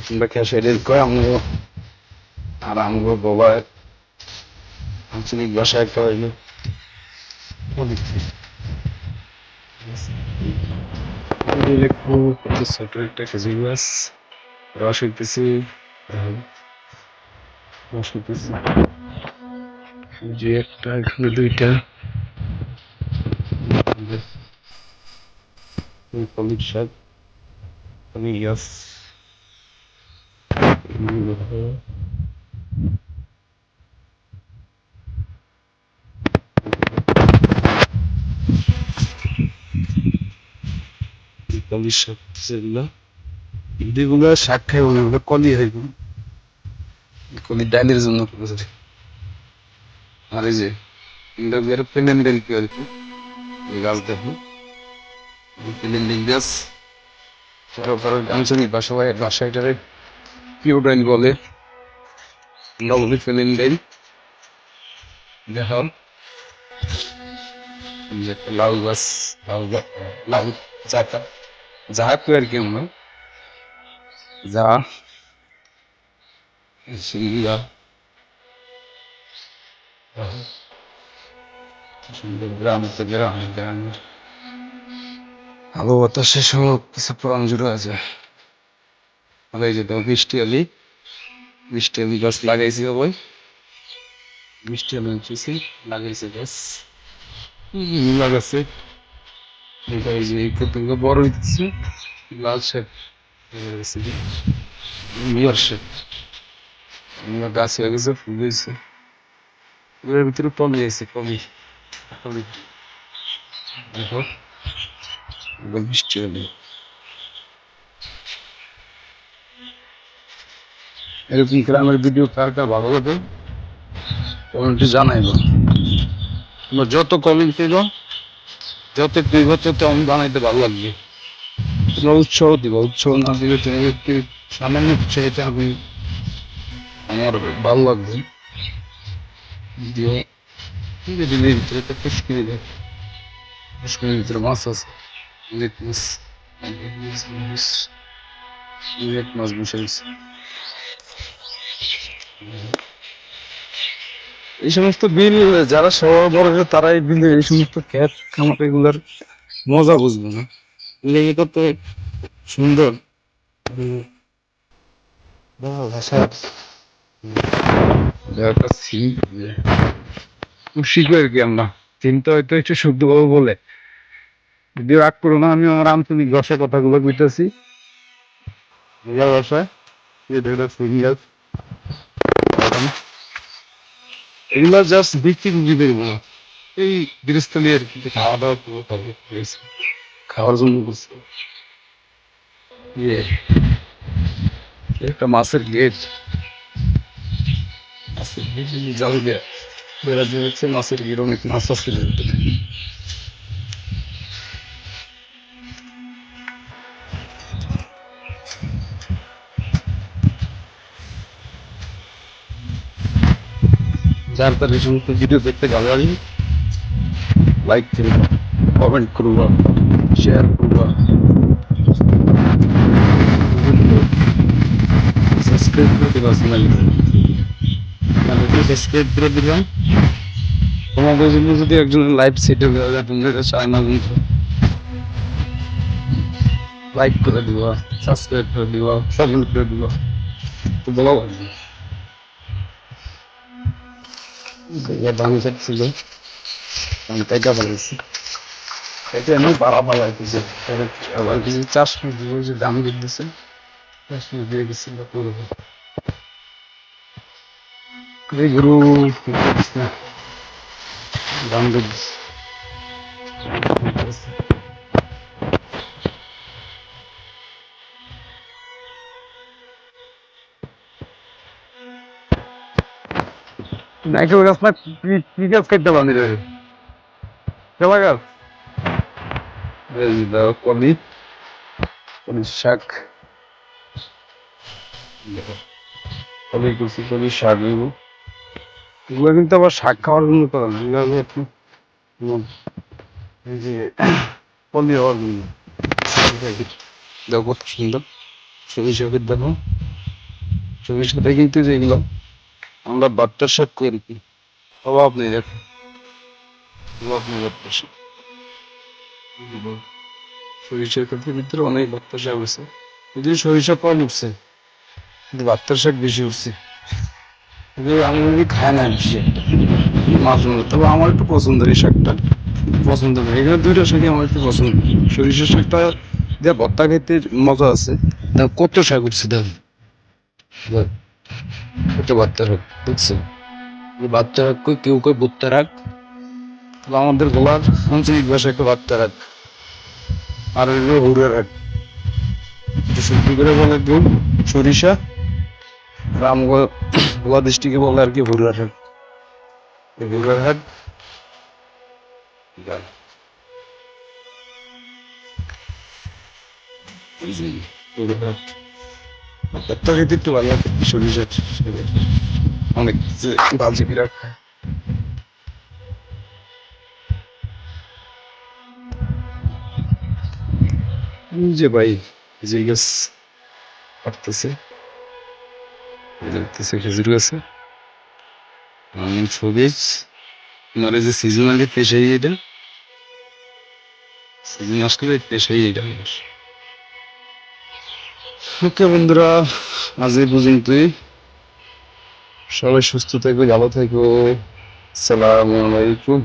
তোমরা খেসাই কয়, আমগো আর আমগো বাবা আঞ্চলিক ভাষায় কয় ছোট একটা খেজুর গাছ। রস হইতেছে। রস হইতেছে। যে একটা, এখানে দুইটা। কলিক শাক আমি ইয়াস সেগুলো এগুলো শাক খাই ওগুলো কলি হইব কলি ডালের জন্য করেছে আর এই যে এগুলো বের প্লেন ডেল কি কি এই গাছ দেখো প্লেন কারও আঞ্চলিক ভাষা হয় ভাষা এটারে পিওডাইন বলে আমরা বলি প্লেন ডেল দেখো এই যে একটা লাউ গাছ লাউ লাউ চাকা যা কই আর কি আমরা যা সিঙ্গা গ্রাম তো গ্রাম গ্রাম আলো বাতাসে সব কিছু প্রাণ জুড়ে আছে আর এই যে দেখো বৃষ্টি আলি বৃষ্টি আলি গাছ লাগাইছি সবাই বৃষ্টি আলি উঠেছি লাগাইছে গাছ লাগাচ্ছে এটা এই যে কতগুলো বড় হইতেছে, লাল শেপ মিয়ার শেপ গাছ হয়ে গেছে, ফুল হয়েছে। এর ভিতরে টমি আছে, টমি টমি। দেখো এবার বৃষ্টি এরকম গ্রামের ভিডিও কার কার ভালো লাগে, কমেন্টে জানাইব। তোমরা যত কমেন্ট পেল যত দুই বছর তত আমি বানাইতে ভালো লাগবে। তোমরা উৎসাহ দিবা, উৎসাহ না দিলে একটু সামান্য উৎসাহিত আমি আমার ভালো লাগবে। দিয়ে দিনের ভিতরে একটা ফিস কিনে দেয়। ফিস কিনে ভিতরে মাছ আছে। অনেক মাছ অনেক মাছ বসে গেছে এই সমস্ত বিল যারা সবার বড় তারা এই বিল এই সমস্ত খ্যাত খামার এগুলার মজা বুঝবে না। লেগে কত সুন্দর শিখব আর কি আমরা। চিন্তা হয়তো একটু শুদ্ধভাবে বলে। যদিও রাগ করো না আমি আমার আঞ্চলিক ভাষায় কথাগুলো কইতেছি। ভাষায় সিরিয়াস এগুলো জাস্ট বিক্রি বুঝি দেখব এই গৃহস্থলী আর কি খাওয়া দাওয়া পুরো খাবে খাওয়ার জন্য করছে ইয়ে একটা মাছের গেট মাছের গেট জাল দিয়ে বেড়া যে হচ্ছে মাছের গেট অনেক মাছ আছে। যার তার এই সমস্ত ভিডিও দেখতে ভালো লাগে লাইক করবা কমেন্ট করবা শেয়ার করবা সাবস্ক্রাইব করে দিবা চ্যানেলটি সাবস্ক্রাইব করে দিলাম তোমাদের জন্য যদি একজনের লাইভ যায় তোমরা এটা চাই না কিন্তু লাইক করে দিবা সাবস্ক্রাইব করে দিবা কমেন্ট করে দিবা। তো ভালো লাগবে Ya দাম ছিল আমি তাইটা বলেছি এটা এমনি বাড়াবার লাগতেছে আবার কিছু চাষ যে দাম দিতেছে চাষ দিয়ে গেছিল করব এই দাম দিচ্ছে নাইকেল গাছ না কি গাছ কাটতে বান্ধি রে কেলা গাছ শাক দেখো, কলি কুচি কলি শাক এগুলো এগুলো কিন্তু আবার শাক খাওয়ার জন্য করা না এগুলো আমি একটু উম, এই যে কলি হওয়ার জন্য দেখো সুন্দর সরিষাকে দেখো সরিষাটা কিন্তু যেগুলো আমরা শাক করি। কি অভাব নেই, দেখো। অভাব নেই শাক সরিষার ক্ষেত্রে ভিতরে অনেক শাক আছে। যদি সরিষা কম উঠছে, কিন্তু শাক বেশি উঠছে। আমি যদি খাই না বেশি মাছ তবে আমার একটু পছন্দের এই শাকটা। পছন্দ করে এখানে দুইটা শাকই আমার একটু পছন্দ। সরিষার শাকটা দিয়ে ভর্তা খেতে মজা আছে। কত শাক উঠছে দেখ। কত বাচ্চা শাক বুঝছ? বাচ্চা কই, কেউ কই ভুট্টা রাখ? আমাদের গোলার আঞ্চলিক ভাষায় একটা বাচ্চা রাখ। আর হইল হুড়ে রাখ। শুদ্ধ করে বলে কেউ সরিষা। রামগড় গোলা ডিস্ট্রিক্টে বলে আর কি হুড়া শাক এই হুড়া শাক খেতে একটু ভালো লাগে সরিষার। অনেক বাজি বিরাট যে ভাই যে গাছ যে দেখতেছে খেজুর গাছে রঙিন এই যে সিজনালি পেশাই এটা সিজন আসলে পেশাই এটা ওকে বন্ধুরা আজ এই পর্যন্তই। সবাই সুস্থ থেকো ভালো থেকো। সালাম আলাইকুম।